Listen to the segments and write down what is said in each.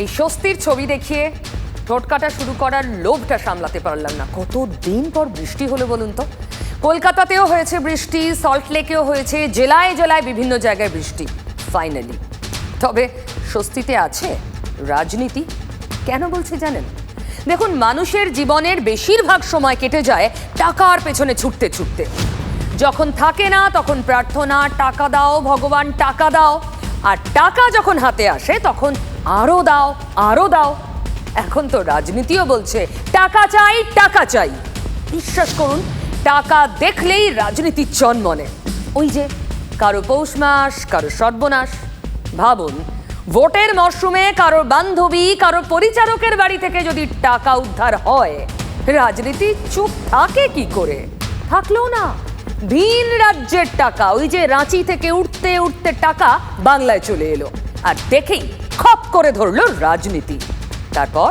এই স্বস্তির ছবি দেখিয়ে ঠোঁট কাটা শুরু করার লোভটা সামলাতে পারলাম না। কত দিন পর বৃষ্টি হলো বলুন তো? কলকাতাতেও হয়েছে বৃষ্টি সল্টলেকেও হয়েছে, জেলায় জেলায় বিভিন্ন জায়গায় বৃষ্টি ফাইনালি তবে স্বস্তিতে আছে রাজনীতি? কেন বলছি জানেন? দেখুন, মানুষের জীবনের বেশিরভাগ সময় কেটে যায় টাকার পেছনে ছুটতে ছুটতে। যখন থাকে না, তখন প্রার্থনা, টাকা দাও, ভগবান, টাকা দাও। আর টাকা যখন হাতে আসে, তখন আরও দাও আরও দাও। এখন তো রাজনীতিও বলছে, টাকা চাই টাকা চাই। বিশ্বাস করুন, টাকা দেখলেই রাজনীতির জন্মনে ওই যে, কারও পৌষ মাস, কারও সর্বনাশ। ভাবুন, ভোটের মরশুমে কারও বান্ধবী, কারও পরিচারকের বাড়ি থেকে যদি টাকা উদ্ধার হয়, রাজনীতি চুপ থাকে কি করে? থাকল না, ভিন রাজ্যের টাকা, ওই যে রাঁচি থেকে উঠতে উঠতে টাকা বাংলায় চলে এলো। আর দেখেই খপ করে ধরল রাজনীতি। তারপর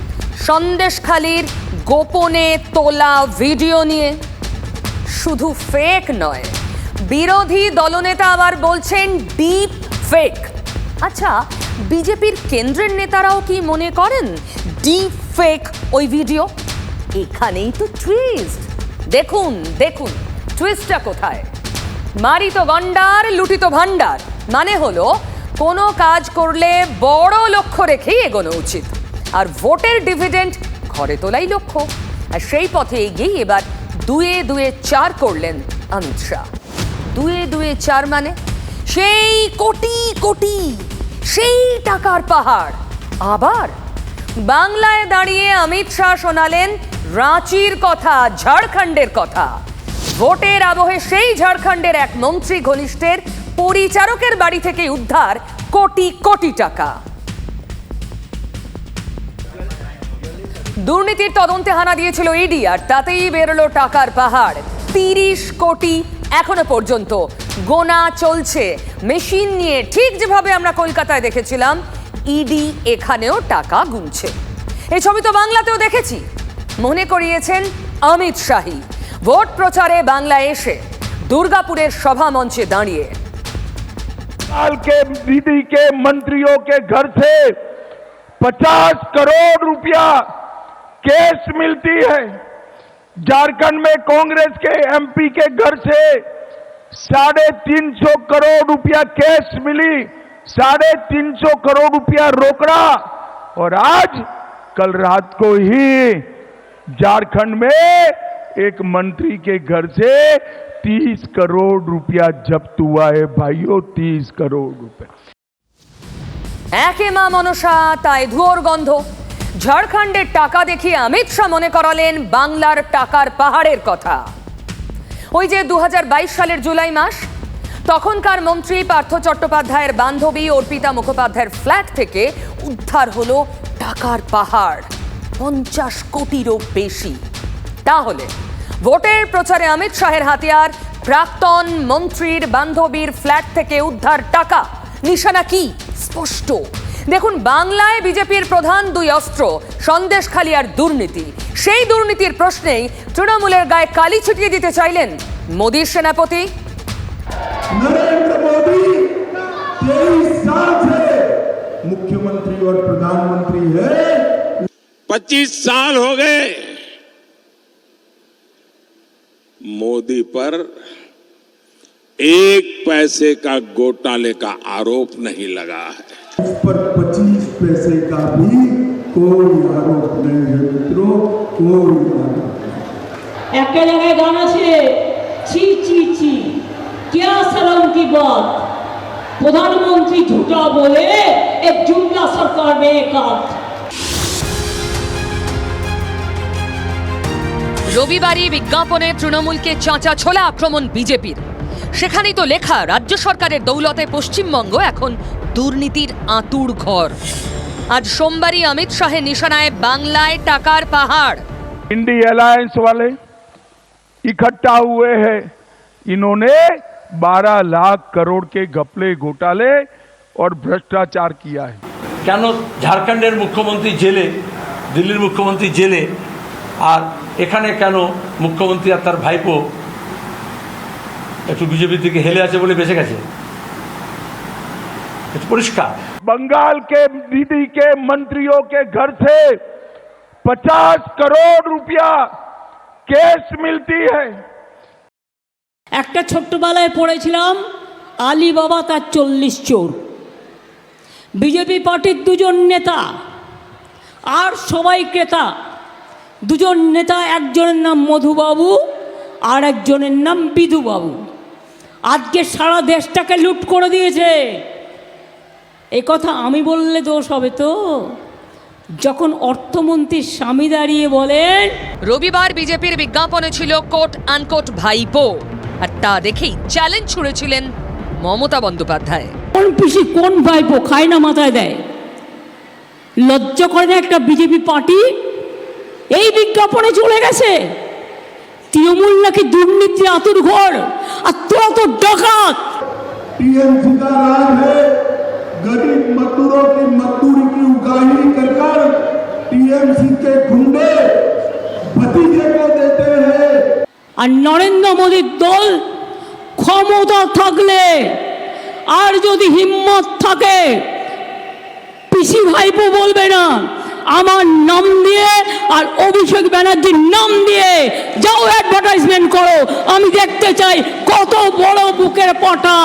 সন্দেশখালির গোপনে তোলা ভিডিও নিয়ে শুধু ফেক নয়, বিরোধী দলনেতা আবার বলছেন ডিপ ফেক আচ্ছা বিজেপির কেন্দ্রের নেতারাও কি মনে করেন ডিপ ফেক ওই ভিডিও? এখানেই তো টুইস্ট দেখুন দেখুন টুইস্টটা কোথায়? মারিত গন্ডার লুটিত ভান্ডার মানে হলো কোনো কাজ করলে বড় লক্ষ্য রেখেই এগোনো উচিত। আর ভোটের ডিভিডেন্ড ঘরে তোলাই লক্ষ্য। আর সেই পথে এগিয়েই এবার দুয়ে দুয়ে চার করলেন অমিত শাহ। দুয়ে দুয়ে চার মানে সেই কোটি কোটি, সেই টাকার পাহাড়। আবার বাংলায় দাঁড়িয়ে অমিত শাহ শোনালেন রাঁচির কথা, ঝাড়খণ্ডের কথা। ভোটের আবহে সেই ঝাড়খণ্ডের এক মন্ত্রী ঘনিষ্ঠের পরিচারকের বাড়ি থেকে উদ্ধার কোটি কোটি টাকা। দুর্নীতির তদন্তে হানা দিয়েছিল ইডি আর তাতেই বেরোলো টাকার পাহাড় তিরিশ কোটি এখনো পর্যন্ত গোনা চলছে মেশিন নিয়ে ঠিক যেভাবে আমরা কলকাতায় দেখেছিলাম ইডি এখানেও টাকা গুনছে এই ছবি তো বাংলাতেও দেখেছি মনে করিয়েছেন অমিত শাহী ভোট প্রচারে বাংলায় এসে দুর্গাপুরের সভা মঞ্চে দাঁড়িয়ে साल के दीदी के मंत्रियों के घर से 50 करोड़ रुपया कैश मिलती है झारखंड में कांग्रेस के एमपी के घर से साढ़े तीन सौ करोड़ रुपया कैश मिली साढ़े तीन सौ करोड़ रुपया रोकड़ा और आज कल रात को ही झारखंड में एक मंत्री के घर से 30 करोड़ रुपया जब्त हुआ है भाइयों 30 करोड़ रुपए একে মা মনসা তাই ধুয়োর গন্ধ ঝাড়খণ্ডের টাকা দেখিয়ে অমিত শাহ মনে করালেন বাংলার টাকার পাহাড়ের কথা। ওই যে দু হাজার বাইশ সালের জুলাই মাস, তখনকার মন্ত্রী পার্থ চট্টোপাধ্যায়ের বান্ধবী অর্পিতা মুখোপাধ্যায়ের ফ্ল্যাট থেকে উদ্ধার হলো টাকার পাহাড়, পঞ্চাশ কোটিরও বেশি। তাহলে, ভোটের প্রচারে অমিত শাহের হাতিয়ার, প্রাক্তন মন্ত্রীর বান্ধবীর ফ্ল্যাট থেকে উদ্ধার টাকা। নিশানা কি? স্পষ্ট। দেখুন বাংলায় বিজেপির প্রধান দুই অস্ত্র সন্দেশখালী আর দুর্নীতি সেই দুর্নীতির প্রশ্নেই তৃণমূলের গায়ে কালি ছিটিয়ে দিতে চাইলেন মোদীর সেনাপতি नरेंद्र मोदी तेईस साल से मुख्यमंत्री और प्रधानमंत्री है 25 साल हो गए मोदी पर एक पैसे का घोटाले का आरोप नहीं लगा है उस पर 25 पैसे का भी कोई आरोप नहीं है मित्रों कोई ईमान একটা জায়গায় গান আছে ছি ছি ছি क्या शर्म की बात প্রধানমন্ত্রী ঝুটা বলে এক জুমলা সরকার में एक हाथ রবিবারই বিজ্ঞাপনে তৃণমূলকে চাঁচা ছোলা আক্রমণ বিজেপির সেখানেই তো লেখা রাজ্য সরকারের দৌলতে পশ্চিমবঙ্গ এখন দুর্নীতির আঁতুর ঘর আজ সোমবারই অমিত শাহের নিশানায় বাংলায় টাকার পাহাড় इंडी अलायंस वाले इकट्ठा हुए हैं इन्होंने 12 लाख करोड़ के घपले घोटाले और भ्रष्टाचार किया है কেন ঝাড়খণ্ডের মুখ্যমন্ত্রী জেলে দিল্লির মুখ্যমন্ত্রী জেলে আর এখানে কেন মুখ্যমন্ত্রী আর তার ভাইপো একটু বিজেপির দিকে হেলে আছে বলে বেঁচে গেছে একটু পরিষ্কার बंगाल के दीदी के मंत्रियों के घर से 50 करोड़ रुपया कैश मिलती है একটা ছোট্টবেলায় পড়েছিলাম আলী বাবা তার চল্লিশ চোর বিজেপি পার্টির দুজন নেতা আর সবাই ক্রেতা দুজন নেতা একজনের নাম মধুবাবু আর একজনের নাম বিধুবাবু আজকে সারা দেশটাকে লুট করে দিয়েছে এ কথা আমি বললে দোষ হবে তো। যখন অর্থমন্ত্রী স্বামী দাঁড়িয়ে বলেন রবিবার বিজেপির বিজ্ঞাপনে ছিল কোট আনকোট ভাইপো আর তা দেখেই চ্যালেঞ্জ ছুড়েছিলেন মমতা বন্দ্যোপাধ্যায়। কোন পিসি কোন ভাইপো খায় না মাথায় দেয়? লজ্জা করে না একটা বিজেপি পার্টি? এই বিজ্ঞাপনে চলে গেছে। তৃণমূল নাকি দুর্নীতি আতুর ঘর আর তোরা তো ডাকাত। की मजदूरी की उगाही कर कर टीएमसी के गुंडे भतीजे को देते हैं আর নরেন্দ্র মোদীর দল ক্ষমতা থাকলে আর যদি হিম্মত থাকে পিসি ভাইপো বলবে না আমার নাম দিয়ে আর অভিষেক ব্যানার্জির নাম দিয়ে যাও অ্যাডভার্টাইজমেন্ট করো আমি দেখতে চাই কত বড় বুকের পটা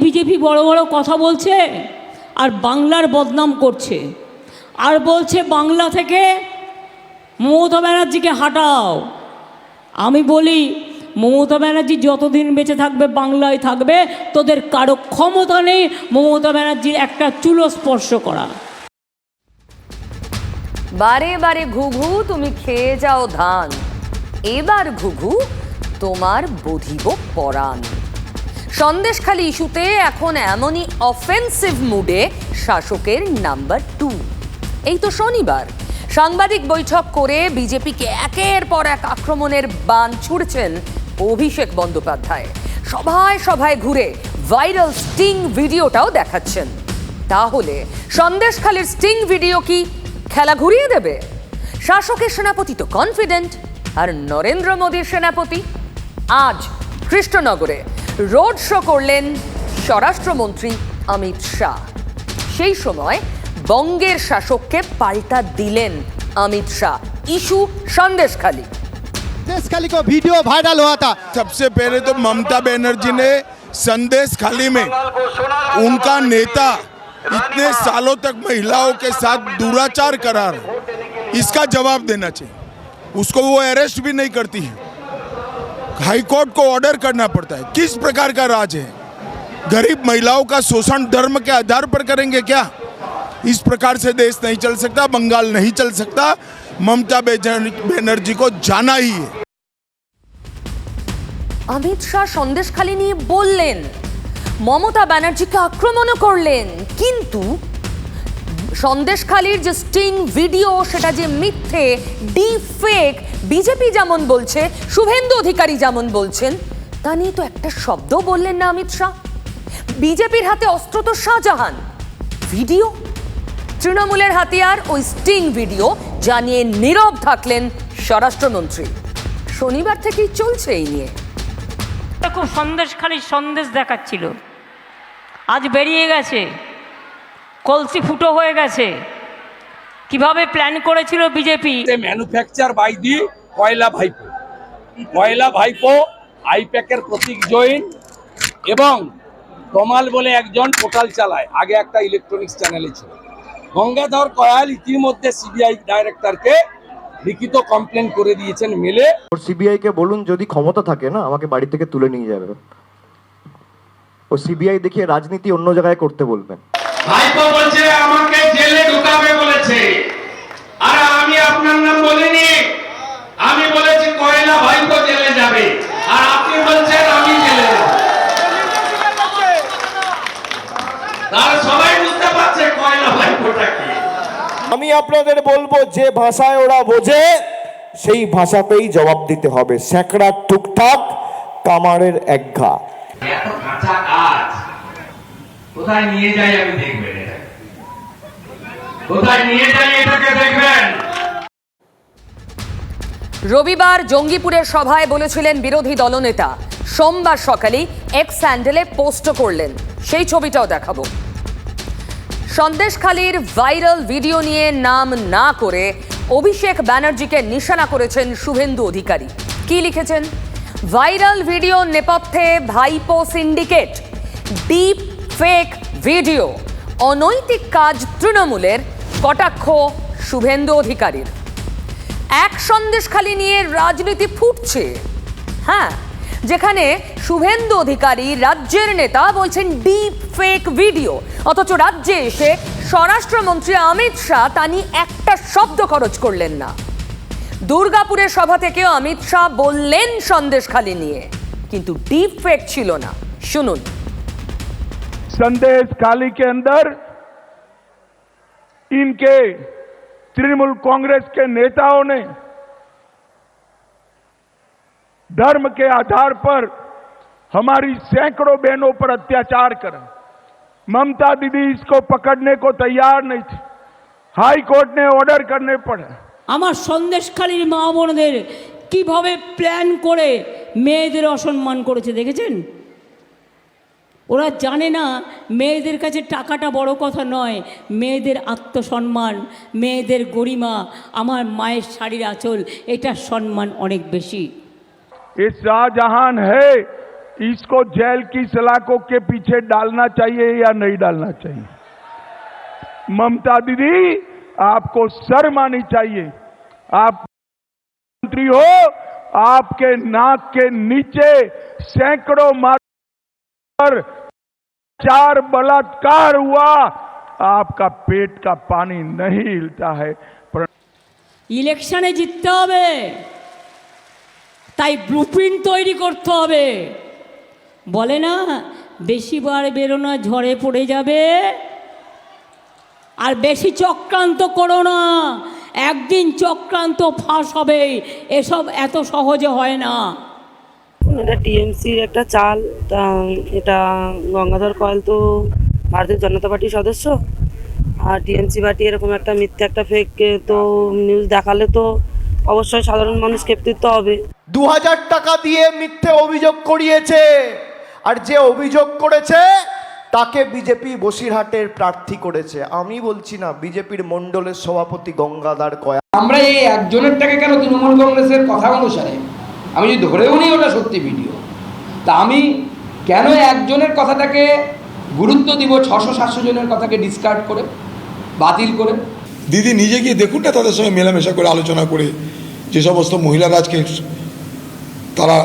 বিজেপি বড় বড় কথা বলছে আর বাংলার বদনাম করছে। আর বলছে বাংলা থেকে মমতা ব্যানার্জিকে হাঁটাও। আমি বলি, মমতা ব্যানার্জি যতদিন বেঁচে থাকবে, বাংলায় থাকবে, তোদের কারও ক্ষমতা নেই মমতা ব্যানার্জির একটা চুলো স্পর্শ করা। বারে বারে ঘুঘু, তুমি খেয়ে যাও ধান। এবার ঘুঘু, তোমার বধিব পরাণ। সন্দেশখালী ইস্যুতে এখন এমনই অফেন্সিভ মুডে শাসকের নাম্বার টু এই তো শনিবার। সাংবাদিক বৈঠক করে বিজেপিকে একের পর এক আক্রমণের বান ছুড়ছেন অভিষেক বন্দ্যোপাধ্যায়। সভায় সভায় ঘুরে ভাইরাল স্টিং ভিডিওটাও দেখাচ্ছেন। তাহলে সন্দেশখালীর স্টিং ভিডিও কি খেলা ঘুরিয়ে দেবে? শাসকের সেনাপতি তো কনফিডেন্ট আর নরেন্দ্র মোদীর সেনাপতি? আজ কৃষ্ণনগরে রোড শো করলেন স্বরাষ্ট্রমন্ত্রী অমিত শাহ সেই সময় বঙ্গের শাসককে পাল্টা দিলেন অমিত শাহ ইস্যু সন্দেশখালী संदेश को वीडियो वायरल हुआ था सबसे पहले तो ममता बनर्जी ने संदेश खाली में उनका नेता इतने सालों तक महिलाओं के साथ दुराचार करा रहा इसका जवाब देना चाहिए उसको वो अरेस्ट भी नहीं करती है हाई कोर्ट को ऑर्डर करना पड़ता है किस प्रकार का राज है गरीब महिलाओं का शोषण धर्म के आधार पर करेंगे क्या इस प्रकार से देश नहीं चल सकता बंगाल नहीं चल सकता ममता बनर्जी को जाना ही है অমিত শাহ সন্দেশখালী নিয়ে বললেন মমতা ব্যানার্জিকে আক্রমণও করলেন কিন্তু সন্দেশখালীর যে স্টিং ভিডিও, সেটা যে মিথ্যে ডি ফেক বিজেপি যেমন বলছে, শুভেন্দু অধিকারী যেমন বলছেন, তা নিয়ে তো একটা শব্দ বললেন না অমিত শাহ। বিজেপির হাতে অস্ত্র তো শাহজাহান। ভিডিও? তৃণমূলের হাতিয়ার ওই স্টিং ভিডিও জানিয়ে নীরব থাকলেন স্বরাষ্ট্রমন্ত্রী। শনিবার থেকেই চলছে এই নিয়ে। খুব সন্দেশ খালি সন্দেশ দেখাচ্ছিল। আজ বেরিয়ে গেছে। কলসি ফুটো হয়ে গেছে। কীভাবে প্ল্যান করেছিল বিজেপি ম্যানুফ্যাকচার বাই দি কয়লা ভাইপো। কয়লা ভাইপো আইপ্যাকের প্রতীক জৈন এবং তমাল বলে একজন পোর্টাল চালায়। আগে একটা ইলেকট্রনিক্স চ্যানেলে ছিল। গঙ্গাধর কয়াল ইতিমধ্যে সিবিআই ডাইরেক্টরকে লিখিত কমপ্লেন করে দিয়েছেন মেলে। ওর সিবিআই কে বলুন যদি ক্ষমতা থাকে না আমাকে বাড়ি থেকে তুলে নিয়ে যাবে। ও সিবিআই দেখিয়ে রাজনীতি অন্য জায়গায় করতে বলবেন। ভাইপো বলছে আমাকে জেলে ঢুকাবে বলেছে। আর আমি আপনার নাম বলিনি। আমি বলেছি কয়লা ভাইপো জেলে যাবে। আর আপনি বলছেন আমি জেলে যাব। তার সবাই বুঝতে পারছে কয়লা ভাইপোটা কি। আমি আপনাদের বলব যে ভাষায় ওরা বোঝে সেই ভাষাতেই জবাব দিতে হবে। স্যাঁকড়ার টুকটাক কামারের একঘা এত কাঁচা কাজ। কোথায় নিয়ে যাই আমি দেখবেন কোথায় নিয়ে যাই এটাকে দেখবেন। রবিবার জঙ্গিপুরের সভায় বলেছিলেন বিরোধী দলনেতা। সোমবার সকালেই এক্স স্যান্ডেলে পোস্ট করলেন। সেই ছবিটাও দেখাবো। সন্দেশখালীর ভাইরাল ভিডিও নিয়ে নাম না করে অভিষেক ব্যানার্জিকে নিশানা করেছেন শুভেন্দু অধিকারী। কি লিখেছেন? ভাইরাল ভিডিও নেপথ্যে ভাইপো সিন্ডিকেট। ডিপ ফেক ভিডিও অনৈতিক কাজ তৃণমূলের কটাক্ষ শুভেন্দু অধিকারীর। এক সন্দেশখালি নিয়ে রাজনীতি ফুটছে। হ্যাঁ যেখানে শুভেন্দু অধিকারী রাজ্যের নেতা বলছেন ডিপ ফেক ভিডিও অথচ রাজ্যে এসে স্বরাষ্ট্রমন্ত্রী অমিত শাহ তা নিয়ে একটা শব্দ খরচ করলেন না। দুর্গাপুরের সভা থেকেও অমিত শাহ বললেন সন্দেশখালি নিয়ে, কিন্তু ডিপ ফেক ছিল না। শুনুন। संदेश खाली के अंदर इनके तृणमूल कांग्रेस के नेताओं ने धर्म के आधार पर हमारी सैकड़ों बहनों पर अत्याचार करा ममता दीदी इसको पकड़ने को तैयार नहीं थी हाई कोर्ट ने ऑर्डर करने पड़े আমার সন্দেশখালীর মা বোনদের কীভাবে প্ল্যান করে মেয়েদের অসম্মান করেছে দেখেছেন ওরা জানে না মেয়েদের কাছে টাকাটা বড় কথা নয় মেয়েদের আত্মসম্মান মেয়েদের গরিমা আমার মায়ের শাড়ির আঁচল এটার সম্মান অনেক বেশি ये शाहजहां है इसको जेल की सलाखों के पीछे डालना चाहिए या नहीं डालना चाहिए ममता दीदी आपको शर्म आनी चाहिए आप मंत्री हो आपके नाक के नीचे सैकड़ों मार चार बलात्कार हुआ आपका पेट का पानी नहीं हिलता है पर ইলেকশনে জিততে হবে তাই ব্লুপ্রিন্ট তৈরি করতে হবে বলে না বেশি বার বেরোনা ঝড়ে পড়ে যাবে আর বেশি চক্রান্ত করো না একদিন চক্রান্ত ফাঁস হবে এসব এত সহজে হয় না এটা টিএমসির একটা চাল তা এটা গঙ্গাধর কয়েল তো ভারতীয় জনতা পার্টির সদস্য। আর টিএমসি পার্টি এরকম একটা মিথ্যে একটা ফেক তো নিউজ দেখালে তো অবশ্যই সাধারণ মানুষ ক্ষেপ্তিত হবে। দু হাজার টাকা দিয়ে মিথ্যে অভিযোগ করিয়েছে। আর যে অভিযোগ করেছে তাকে বিজেপি বসিরহাটের প্রার্থী করেছে। আমি বলছি না বিজেপির মণ্ডলের সভাপতি গঙ্গাধর কয়া আমরা এই একজনের টাকা কেন তৃণমূল কংগ্রেসের কথা অনুসারে আমি যদি ধরেও নিই ওটা সত্যি ভিডিও। তা আমি কেন একজনের কথাটাকে গুরুত্ব দিব ছশো সাতশো জনের কথাকে ডিসকার্ড করে, বাতিল করে? দিদি, নিজে গিয়ে দেখুন না তাদের সঙ্গে মেলামেশা করে, আলোচনা করে যে সমস্ত মহিলারা আজকে তারা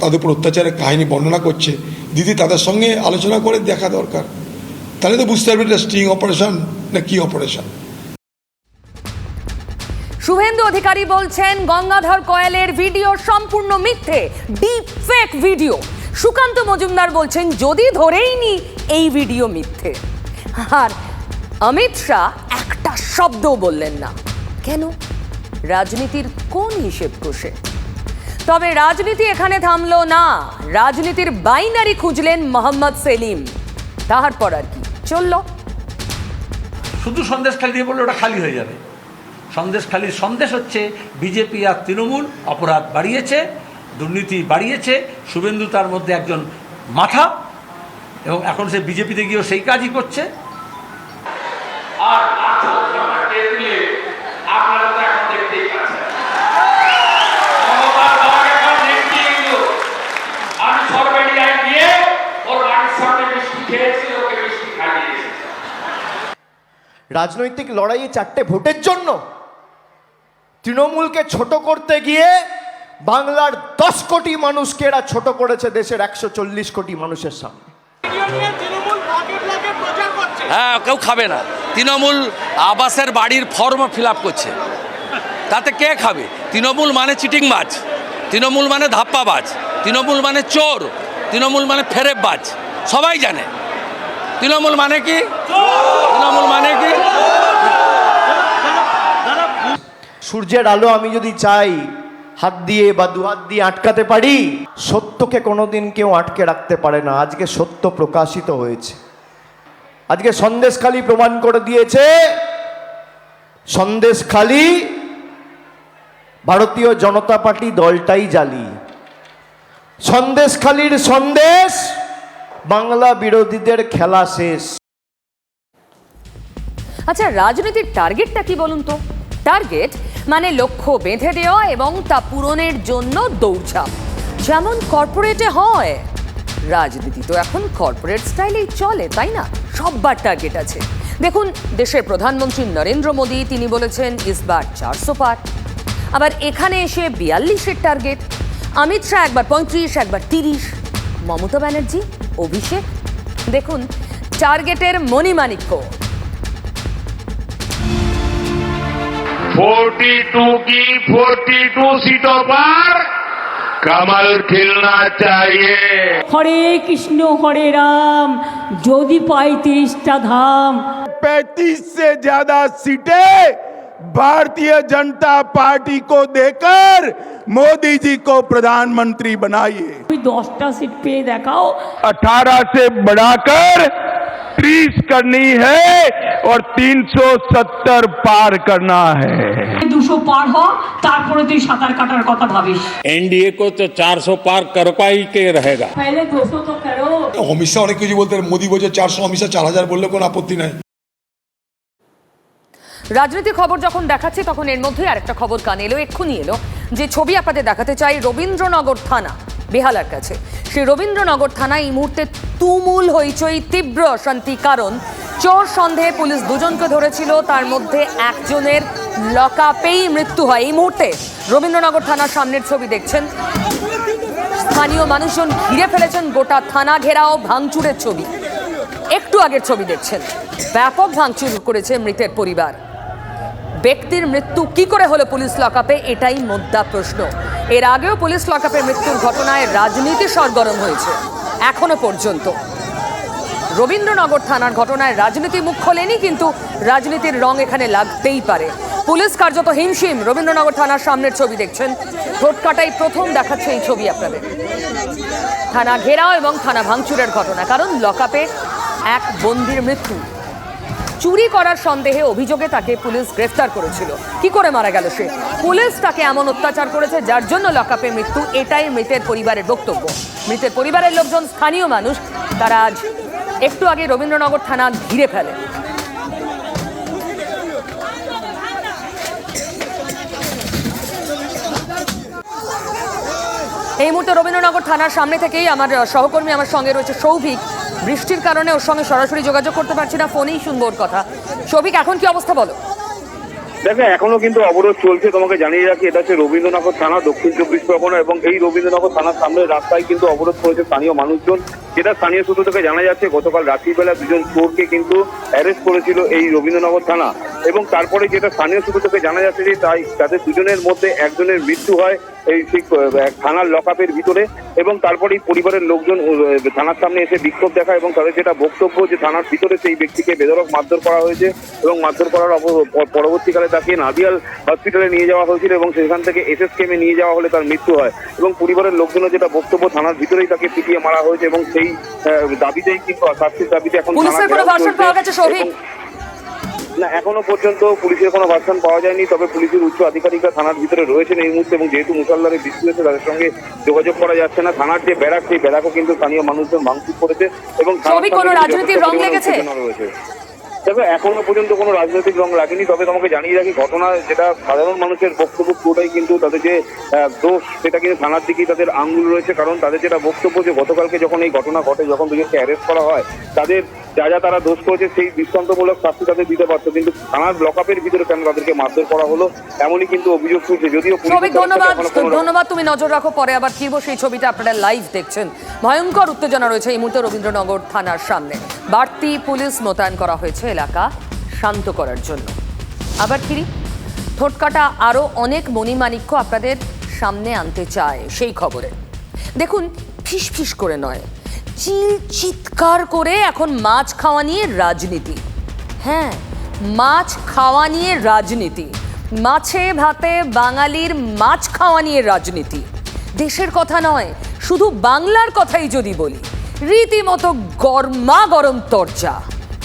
তাদের উপর অত্যাচারের কাহিনী বর্ণনা করছে। দিদি, তাদের সঙ্গে আলোচনা করে দেখা দরকার। তাহলে তো বুঝতে পারবে এটা স্টিং অপারেশন না কি অপারেশন শুভেন্দু অধিকারী বলছেন, গঙ্গাধর কয়েলের ভিডিও সম্পূর্ণ মিথ্যে deep fake video Sukanta Majumdar বলছেন, যদি ধরেই নি, এই ভিডিও মিথ্যে। আর অমিত শাহ একটা শব্দও বললেন না। কেন? রাজনীতির কোন হিসেব কষে? তবে রাজনীতি এখানে থামলো না। রাজনীতির বাইনারি খুঁজলেন মোহাম্মদ সেলিম। তাহার পর আর কি? চলল। শুধু সন্দেশ খালি দিয়ে বললে, ওটা খালি হয়ে যাবে। সন্দেশখালীর সন্দেশ হচ্ছে বিজেপি আর তৃণমূল অপরাধ বাড়িয়েছে দুর্নীতি বাড়িয়েছে শুভেন্দু তার মধ্যে একজন মাথা এবং এখন সে বিজেপিতে গিয়েও সেই কাজই করছে। রাজনৈতিক লড়াইয়ে চারটে ভোটের জন্য তৃণমূলকে ছোট করতে গিয়ে বাংলার দশ কোটি মানুষকে এরা ছোট করেছে দেশের একশো চল্লিশ কোটি মানুষের সামনে। হ্যাঁ কেউ খাবে না। তৃণমূল আবাসের বাড়ির ফর্ম ফিল আপ করছে। তাতে কে খাবে? তৃণমূল মানে চিটিংবাজ। তৃণমূল মানে ধাপ্পা ধাপ্পাবাজ। তৃণমূল মানে চোর। তৃণমূল মানে ফেরেববাজ। সবাই জানে। তৃণমূল মানে কি? তৃণমূল মানে কি? সূর্যের আলো আমি যদি চাই, হাত দিয়ে বা দু হাত দিয়ে আটকাতে পারি, সত্যকে কোনোদিন কেউ আটকে রাখতে পারে না। আজকে সত্য প্রকাশিত হয়েছে। আজকে সন্দেশখালি প্রমাণ করে দিয়েছে, সন্দেশখালি ভারতীয় জনতা পার্টি দলটাই জালি। সন্দেশখালির সন্দেশ, বাংলা বিরোধীদের খেলা শেষ। আচ্ছা রাজনীতির টার্গেটটা কি বলুন তো? টার্গেট মানে লক্ষ্য বেঁধে দেওয়া এবং তা পূরণের জন্য দৌড়ঝাঁপ। যেমন কর্পোরেটে হয়। রাজনীতি তো এখন কর্পোরেট স্টাইলেই চলে, তাই না? সববার টার্গেট আছে। দেখুন, দেশের প্রধানমন্ত্রী নরেন্দ্র মোদী, তিনি বলেছেন ইসবার চারশো পার। আবার এখানে এসে বিয়াল্লিশের টার্গেট। অমিত শাহ একবার পঁয়ত্রিশ, একবার তিরিশ। মমতা ব্যানার্জি, অভিষেক। দেখুন, টার্গেটের মণিমাণিক্য। 42 की 42 सीटों पर कमल खिलना चाहिए হরে কৃষ্ণ হরে রাম যদি পাই তিরিশটা ধাম पैंतीस से ज्यादा सीटें भारतीय जनता पार्टी को देकर मोदी जी को प्रधानमंत्री बनाइए তুমি দশটা সিট পেয়ে দেখাও 18 से बढ़ाकर 30 करनी है और 370 पार करना है দুশো পার হ তারপরে তুই সাঁতার কাটার কথা ভাবিস एनडीए को तो 400 पार करवा ही के रहेगा पहले दोस्तों तो करो অমিত শাহ অনেক কিছু বলতে পারে। মোদি বলছে চারশো অমিত শাহ চার হাজার বললে কোনো আপত্তি নাই রাজনীতি খবর যখন দেখাচ্ছি তখন এর মধ্যে আরেকটা খবর কানে এলো এক্ষুনি এলো যে ছবি আপনাদের দেখাতে চাই রবীন্দ্রনগর থানা বেহালার কাছে। সেই রবীন্দ্রনগর থানা এই মুহূর্তে তুমুল হইচই, তীব্র অশান্তি, কারণ চোর সন্দেহে পুলিশ দুজনকে ধরেছিল, তার মধ্যে একজনের লকআপেই মৃত্যু হয়। এই মুহূর্তে রবীন্দ্রনগর থানার সামনের ছবি দেখছেন। স্থানীয় মানুষজন ঘিরে ফেলেছেন গোটা থানা ঘেরাও ভাঙচুরের ছবি। একটু আগের ছবি দেখছেন। ব্যাপক ভাঙচুর করেছে মৃতের পরিবার। ব্যক্তির মৃত্যু কি করে হলো পুলিশ লকআপে? এটাই মুদ্রা প্রশ্ন। এর আগেও পুলিশ লকআপে মৃত্যুর ঘটনায় রাজনীতি সরগরম হয়েছে। এখনও পর্যন্ত। রবীন্দ্রনগর থানার ঘটনায় রাজনীতি মুখ খোলেনি, কিন্তু রাজনীতির রং এখানে লাগতেই পারে। পুলিশ কার্যত হিমশিম। রবীন্দ্রনগর থানার সামনের ছবি দেখছেন। ঠোঁটকাটাই প্রথম দেখাচ্ছে এই ছবি আপনাদের। থানা ঘেরাও এবং থানা ভাঙচুরের ঘটনা, কারণ লকআপে এক বন্দির মৃত্যু। চুরি করার সন্দেহে অভিযোগে তাকে পুলিশ গ্রেফতার করেছিল। কি করে মারা গেল সে? পুলিশ তাকে এমন অত্যাচার করেছে যার জন্য লকআপে মৃত্যু, এটাই মৃতের পরিবারের বক্তব্য। মৃতের পরিবারের লোকজন স্থানীয় মানুষ, তারা আজ একটু আগে রবীন্দ্রনগর থানা ঘিরে ফেলে। এই মুহূর্তে রবীন্দ্রনগর থানার সামনে থেকেই আমার সহকর্মী আমার সঙ্গে রয়েছে সৌভিক। বৃষ্টির কারণে ওর সঙ্গে সরাসরি যোগাযোগ করতে পারছি না, ফোনেই শুনব ওর কথা। সৌভিক এখন কি অবস্থা বলো? দেখো, এখনও কিন্তু অবরোধ চলছে, তোমাকে জানিয়ে রাখি, এটা হচ্ছে রবীন্দ্রনগর থানা, দক্ষিণ চব্বিশ পরগনা, এবং এই রবীন্দ্রনগর থানার সামনে রাস্তায় কিন্তু অবরোধ করেছে স্থানীয় মানুষজন। যেটা স্থানীয় সূত্র থেকে জানা যাচ্ছে, গতকাল রাত্রিবেলা দুজন চোরকে কিন্তু অ্যারেস্ট করেছিল এই রবীন্দ্রনগর থানা। এবং তারপরে যেটা স্থানীয় সূত্র থেকে জানা যাচ্ছে যে তাই তাদের দুজনের মধ্যে একজনের মৃত্যু হয় এই ঠিক থানার লকআপের ভিতরে এবং তারপরেই পরিবারের লোকজন থানার সামনে এসে বিক্ষোভ দেখায় এবং তাদের যেটা বক্তব্য যে থানার ভিতরে সেই ব্যক্তিকে বেদরক মারধর করা হয়েছে এবং মারধর করার পরবর্তীকালে তাকে নাদিয়াল হসপিটালে নিয়ে যাওয়া হয়েছিল এবং সেখান থেকে এসএস কেমে নিয়ে যাওয়া হলে তার মৃত্যু হয়। এবং পরিবারের লোকজনের যেটা বক্তব্য, থানার ভিতরেই তাকে পিটিয়ে মারা হয়েছে এবং সেই আহ, দাবিতেই কিন্তু শাস্তির দাবিতে এখন পুলিশের কোনো ঘেরাও পাওয়া গেছে সৌভিক না এখনও পর্যন্ত পুলিশের কোনো ভার্সন পাওয়া যায়নি তবে পুলিশের উচ্চ আধিকারিকরা থানার ভিতরে রয়েছেন এই মুহূর্তে এবং যেহেতু মুসলধারে বৃষ্টি হয়েছে তাদের সঙ্গে যোগাযোগ করা যাচ্ছে না। থানার যে ব্যারাক সেই ব্যারাকও কিন্তু স্থানীয় মানুষজন ভাঙচুর করেছে এবং কোনো রাজনীতির রং লেগেছে? রয়েছে। তবে এখনও পর্যন্ত কোনো রাজনৈতিক রং লাগেনি তবে তোমাকে জানিয়ে রাখি ঘটনা যেটা সাধারণ মানুষের বক্তব্য পুরোটাই কিন্তু তাদের যে দোষ সেটা কিন্তু থানার দিকেই তাদের আঙ্গুল রয়েছে। কারণ তাদের যেটা বক্তব্য যে গতকালকে যখন এই ঘটনা ঘটে যখন দুজনকে অ্যারেস্ট করা হয় তাদের যা যা তারা দোষ করেছে সেই দৃষ্টান্তমূলক শাস্তি তাদের দিতে পারতো। কিন্তু থানার লকআপের ভিতরে কেন তাদেরকে মারধর করা হলো এমনই কিন্তু অভিযোগ তুলছে। যদিও ধন্যবাদ ধন্যবাদ তুমি নজর রাখো পরে আবার ফিরবো। সেই ছবিটা আপনারা লাইভ দেখছেন। ভয়ঙ্কর উত্তেজনা রয়েছে এই মুহূর্তে রবীন্দ্রনগর থানার সামনে। বাড়তি পুলিশ মোতায়েন করা হয়েছে এলাকা শান্ত করার জন্য। আবার ফিরি, ঠোটকাটা আরও অনেক মণিমাণিক্য আপনাদের সামনে আনতে চায় সেই খবরে। দেখুন ফিস ফিস করে নয়, চিল চিৎকার করে এখন মাছ খাওয়া নিয়ে রাজনীতি। হ্যাঁ মাছ খাওয়া নিয়ে রাজনীতি, মাছে ভাতে বাঙালির মাছ খাওয়া নিয়ে রাজনীতি। দেশের কথা নয়, শুধু বাংলার কথাই যদি বলি রীতিমতো গরমা গরম তরজা।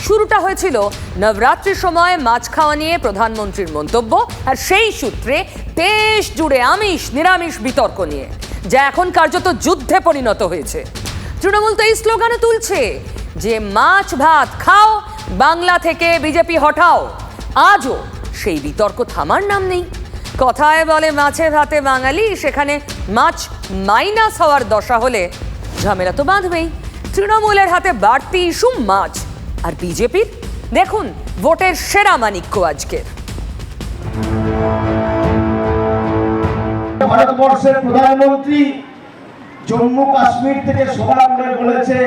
শুরুটা হয়েছিল নবরাত্রির সময় মাছ খাওয়া নিয়ে প্রধানমন্ত্রীর মন্তব্য, আর সেই সূত্রে দেশ জুড়ে আমিষ, নিরামিষ বিতর্ক নিয়ে, যা এখন কার্যত যুদ্ধে পরিণত হয়েছে। তৃণমূল তো এই স্লোগানে তুলছে, যে মাছ ভাত খাও, বাংলা থেকে বিজেপি হঠাও আজও সেই বিতর্ক থামার নাম নেই। কথায় বলে মাছে ভাতে বাঙালি, সেখানে মাছ মাইনাস হওয়ার দশা হলে ঝামেলা তো বাঁধবেই। তৃণমূলের হাতে বাড়তি ইস্যু মাছ। আর বিজেপির? দেখুন ভোটের সেরা মানিক্য আজকের ভারতবর্ষের প্রধানমন্ত্রী জম্মু কাশ্মীর থেকে সবার করে বলেছে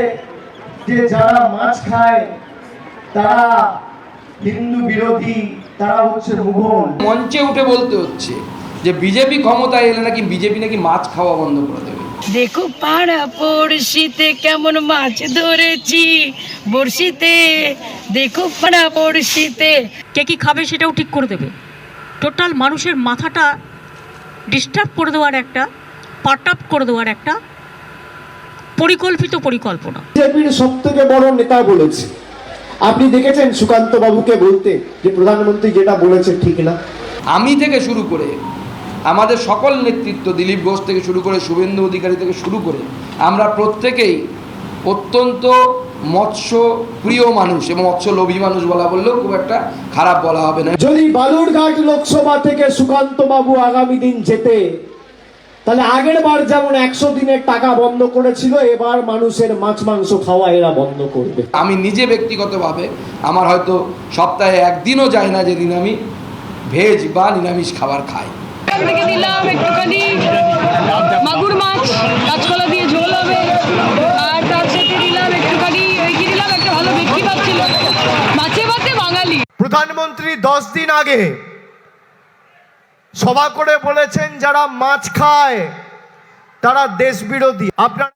যে যারা মাছ খায় তারা হিন্দু বিরোধী তারা হচ্ছে মুঘল। মঞ্চে উঠে বলতে হচ্ছে যে বিজেপি ক্ষমতায় এলে নাকি বিজেপি নাকি মাছ খাওয়া বন্ধ করে দেবে। দেখো পাড়া পড়শিতে কেমন মাছ ধরেছি। বড়শিতে দেখো পাড়া পড়শিতে। কে কি খাবে সেটাও ঠিক করে দেবে। টোটাল মানুষের মাথাটা ডিস্টার্ব করে দেওয়ার একটা পাট আপ করে দেওয়ার একটা পরিকল্পিত পরিকল্পনা। বিজেপির সব থেকে বড় নেতা বলেছে। আপনি দেখেছেন সুকান্ত বাবুকে বলতে যে প্রধানমন্ত্রী যেটা বলেছে ঠিক না? আমি থেকে শুরু করে আমাদের সকল নেতৃত্ব দিলীপ ঘোষ থেকে শুরু করে শুভেন্দু অধিকারী থেকে শুরু করে আমরা প্রত্যেকেই অত্যন্ত মৎস্য প্রিয় মানুষ এবং মৎস্য লোভী মানুষ বলা বললেও খুব একটা খারাপ বলা হবে না। যদি বালুরঘাট লোকসভা থেকে সুকান্ত বাবু আগামী দিন যেতে তাহলে আগের বার যেমন একশো দিনের টাকা বন্ধ করেছিল এবার মানুষের মাছ মাংস খাওয়া এরা বন্ধ করবে। আমি নিজে ব্যক্তিগতভাবে আমার হয়তো সপ্তাহে একদিনও যায় না যেদিন আমি ভেজ বা নিরামিষ খাবার খাই। আপনাকে নিলাম একটুখানি মাগুর মাছ, কাঁচকলা দিয়ে ঝোল হবে, আর তার সাথে একটুখানি একটা ভালো মাছ বাঙালি। প্রধানমন্ত্রী দশ দিন আগে সভা করে বলেছেন, যারা মাছ খায়, তারা দেশ বিরোধী আপনার